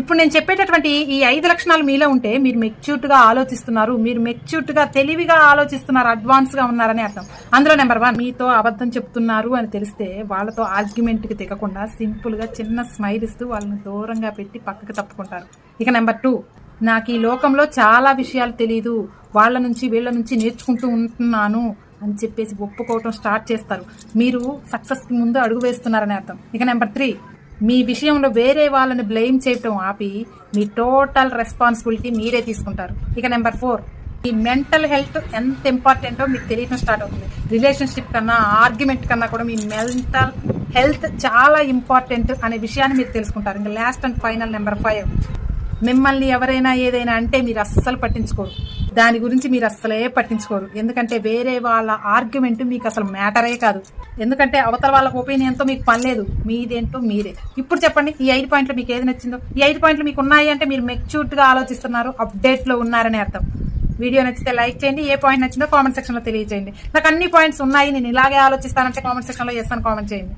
ఇప్పుడు నేను చెప్పేటటువంటి ఈ ఐదు లక్షణాలు మీలో ఉంటే మీరు మెచ్యూర్డ్గా ఆలోచిస్తున్నారు మీరు మెచ్యూర్డ్గా తెలివిగా ఆలోచిస్తున్నారు అడ్వాన్స్గా ఉన్నారని అర్థం. అందులో నెంబర్ వన్ మీతో అబద్ధం చెప్తున్నారు అని తెలిస్తే వాళ్ళతో ఆర్గ్యుమెంట్కి దిగకుండా సింపుల్గా చిన్న స్మైల్ ఇస్తూ వాళ్ళని దూరంగా పెట్టి పక్కకు తప్పుకుంటారు. ఇక నెంబర్ టూ నాకు ఈ లోకంలో చాలా విషయాలు తెలియదు వాళ్ళ నుంచి వీళ్ళ నుంచి నేర్చుకుంటూ ఉంటున్నాను అని చెప్పేసి ఒప్పుకోవటం స్టార్ట్ చేస్తారు. మీరు సక్సెస్కి ముందు అడుగు వేస్తున్నారని అర్థం. ఇక నెంబర్ త్రీ మీ విషయంలో వేరే వాళ్ళని బ్లేమ్ చేయటం ఆపి మీ టోటల్ రెస్పాన్సిబిలిటీ మీరే తీసుకుంటారు. ఇక నెంబర్ ఫోర్ మీ మెంటల్ హెల్త్ ఎంత ఇంపార్టెంటో మీకు తెలియడం స్టార్ట్ అవుతుంది. రిలేషన్షిప్ కన్నా ఆర్గ్యుమెంట్ కన్నా కూడా మీ మెంటల్ హెల్త్ చాలా ఇంపార్టెంట్ అనే విషయాన్ని మీరు తెలుసుకుంటారు. ఇంకా last and final number five మిమ్మల్ని ఎవరైనా ఏదైనా అంటే మీరు అస్సలు పట్టించుకోరు. దాని గురించి మీరు అస్సలే పట్టించుకోరు. ఎందుకంటే వేరే వాళ్ళ ఆర్గ్యుమెంట్ మీకు అసలు మ్యాటరే కాదు. ఎందుకంటే అవతల వాళ్ళకి ఒపీనియన్తో మీకు పని లేదు. మీదేంటో మీరే. ఇప్పుడు చెప్పండి ఈ ఐదు పాయింట్లు మీకు ఏది నచ్చిందో? ఈ ఐదు పాయింట్లు మీకు ఉన్నాయి అంటే మీరు మెచ్యూర్డ్గా ఆలోచిస్తున్నారు అప్డేట్లో ఉన్నారని అర్థం. వీడియో నచ్చితే లైక్ చేయండి ఏ పాయింట్ నచ్చిందో కామెంట్ సెక్షన్లో తెలియజేయండి. నాకు అన్ని పాయింట్స్ ఉన్నాయి నేను ఇలాగే ఆలోచిస్తానంటే కామెంట్ సెక్షన్లో చేస్తాను కామెంట్ చేయండి.